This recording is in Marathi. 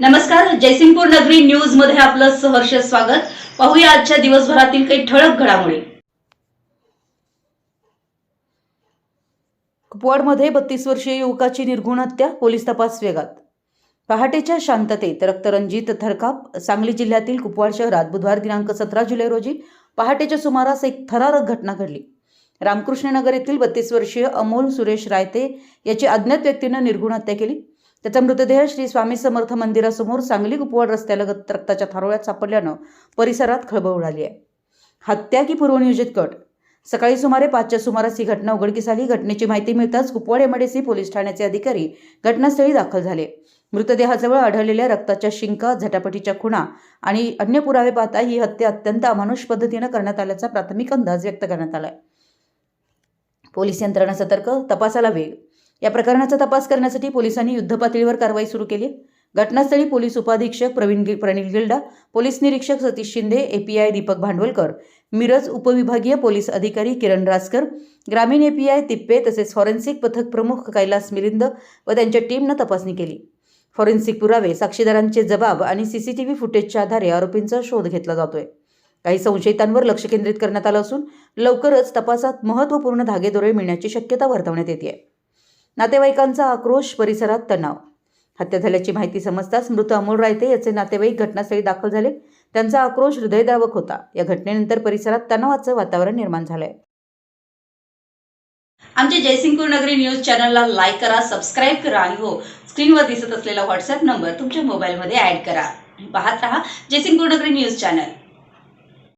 नमस्कार जयसिंगपूर नगरी न्यूजमध्ये आपलं सहर्ष स्वागत. पाहूया आजच्या दिवसभरातील काही ठळक घडामोडी. कुपवाडमध्ये बत्तीस वर्षीय युवकाची निर्घुण हत्या पोलीस तपास वेगात. पहाटेच्या शांततेत रक्तरंजित थरकाप सांगली जिल्ह्यातील कुपवाड शहरात बुधवार दिनांक सतरा जुलै रोजी पहाटेच्या सुमारास एक थरारक घटना घडली. रामकृष्णनगर येथील बत्तीस वर्षीय अमोल सुरेश रायते याची अज्ञात व्यक्तीनं निर्घुण हत्या केली. त्याचा मृतदेह श्री स्वामी समर्थ मंदिरासमोर सांगली कुपवाड रस्त्यालगत रक्ताच्या थारोळ्यात सापडल्यानं परिसरात खळबळ उडाली आहे. हत्या की पूर्वनियोजित कट? सकाळी सुमारे पाचच्या सुमारास ही घटना उघडकीस आली. घटनेची माहिती मिळताच कुपवाड एमआयडीसी पोलीस ठाण्याचे अधिकारी घटनास्थळी दाखल झाले. मृतदेहाजवळ आढळलेल्या रक्ताच्या शिंका झटापटीच्या खुणा आणि अन्य पुरावे पाहता ही हत्या अत्यंत अमानुष पद्धतीनं करण्यात आल्याचा प्राथमिक अंदाज व्यक्त करण्यात आलाय. पोलीस यंत्रणा सतर्क? तपासाला वेग? या प्रकरणाचा तपास करण्यासाठी पोलिसांनी युद्धपातळीवर कारवाई सुरू केली. घटनास्थळी पोलीस उपाधीक्षक प्रवीण गिल प्रणील गिल्डा पोलीस निरीक्षक सतीश शिंदे एपीआय दीपक भांडवलकर मिरज उपविभागीय पोलीस अधिकारी किरण रासकर ग्रामीण एपीआय तिप्पे तसेच फॉरेन्सिक पथक प्रमुख कैलास मिलिंद व त्यांच्या टीमनं तपासणी केली. फॉरेन्सिक पुरावे साक्षीदारांचे जबाब आणि सीसीटीव्ही फुटेजच्या आधारे आरोपींचा शोध घेतला जातोय. काही संशयितांवर लक्ष केंद्रित करण्यात आलं असून लवकरच तपासात महत्त्वपूर्ण धागेदोरे मिळण्याची शक्यता वर्तवण्यात येते आहे नातेवाईकांचा आक्रोश परिसरात तणाव. हत्या झाल्याची माहिती समजताच मृत अमोल रायते याचे नातेवाईक घटनास्थळी दाखल झाले. त्यांचा आक्रोश हृदयद्रावक होता. या घटनेनंतर परिसरात तणावाचं वातावरण निर्माण झालंय. आमच्या जयसिंगपूर नगरी न्यूज चॅनलला लाईक करा सबस्क्राईब करा आणि हो स्क्रीनवर दिसत असलेला व्हॉट्सअप नंबर तुमच्या मोबाईलमध्ये ऍड करा. पाहत रहा जयसिंगपूर नगरी न्यूज चॅनल.